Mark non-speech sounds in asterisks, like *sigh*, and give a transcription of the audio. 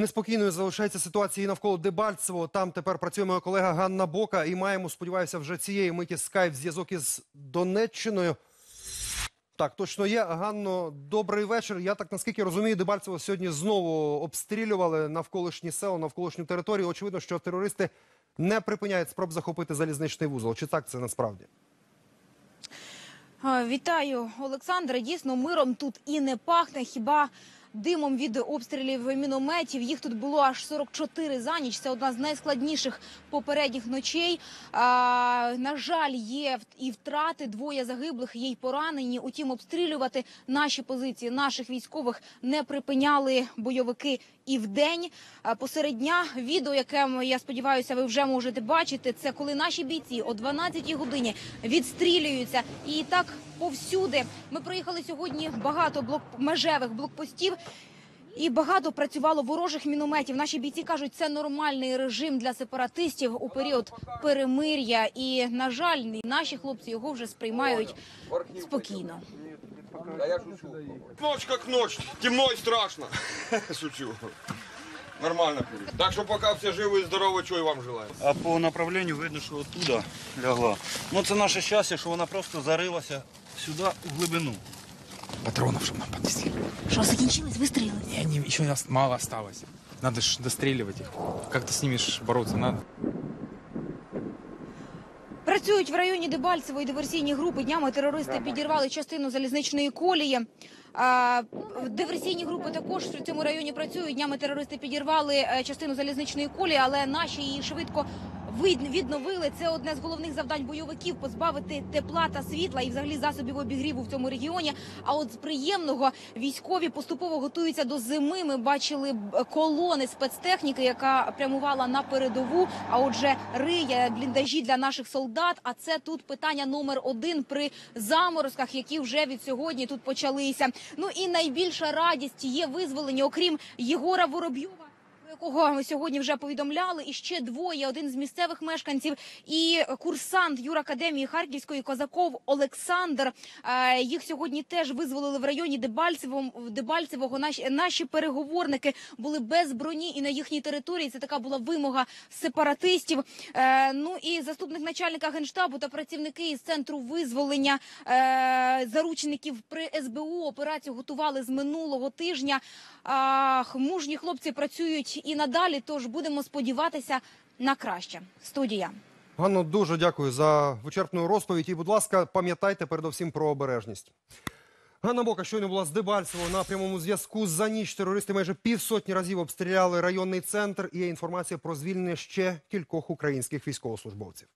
Неспокійною залишається ситуація навколо Дебальцево. Там тепер працює моя колега Ганна Бока. І маємо, сподіваюся, вже цієї миті скайп зв'язок із Донеччиною. Так, точно є. Ганно, добрий вечір. Я так наскільки розумію, Дебальцево сьогодні знову обстрілювали навколишні села, навколишню територію. Очевидно, що терористи не припиняють спроб захопити залізничний вузол. Чи так це насправді? Вітаю, Олександре. Дійсно, миром тут і не пахне. Хіба димом від обстрілів мінометів? Їх тут було аж 44 за ніч. Це одна з найскладніших попередніх ночей. А, на жаль, є і втрати. Двоє загиблих, є й поранені. Утім, обстрілювати наші позиції наших військових не припиняли бойовики і вдень. А, Посеред дня відео, яке я сподіваюся, ви вже можете бачити. Це коли наші бійці о 12 годині відстрілюються, і так повсюди. Ми проїхали сьогодні багато блок межевих блокпостів. І багато працювало ворожих мінометів. Наші бійці кажуть, це нормальний режим для сепаратистів у період перемир'я. І на жаль, наші хлопці його вже сприймають спокійно. Ночь как ночь, темно и страшно. *laughs* Шучу. Нормально. Так что пока все живы и здоровы, что и вам желаю. А по направленню видно, що оттуда лягла. Ну це наше щастя, що вона просто зарилася сюди у глибину. патронов, чтобы нам поднести. Що закінчились? Вистріли. И они, еще нас мало осталось. Надо ж достреливать их. Как-то с ними ж бороться надо. Працюють в районі Дебальцево і диверсійні групи. Днями терористи підірвали частину залізничної колії. А, диверсійні групи також в цьому районі працюють. Днями терористи підірвали е, частину залізничної колії, але наші її швидко вид- відновили. Це одне з головних завдань бойовиків позбавити тепла та світла і взагалі засобів обігріву в цьому регіоні. А от з приємного військові поступово готуються до зими. Ми бачили колони спецтехніки, яка прямувала на передову. А отже, риє бліндажі для наших солдат. А це тут питання номер один при заморозках, які вже від сьогодні тут почалися. Ну і найбільша радість є визволення, окрім Єгора Воробйова. Якого ми сьогодні вже повідомляли, і ще двоє: один з місцевих мешканців і курсант юракадемії Харківської козаков Олександр. Е, Їх сьогодні теж визволили в районі Дебальцево, Дебальцевого. Наші, наші переговорники були без броні і на їхній території. Це така була вимога сепаратистів. Е, Ну і заступник начальника генштабу та працівники із центру визволення е, заручників при СБУ операцію готували з минулого тижня. Мужні хлопці працюють і надалі. Тож будемо сподіватися на краще. Студія. Ганно, дуже дякую за вичерпну розповідь. І, будь ласка, пам'ятайте передовсім про обережність. Ганна Бока щойно була з Дебальцево на прямому зв'язку. За ніч терористи майже півсотні разів обстріляли районний центр. І є інформація про звільнення ще кількох українських військовослужбовців.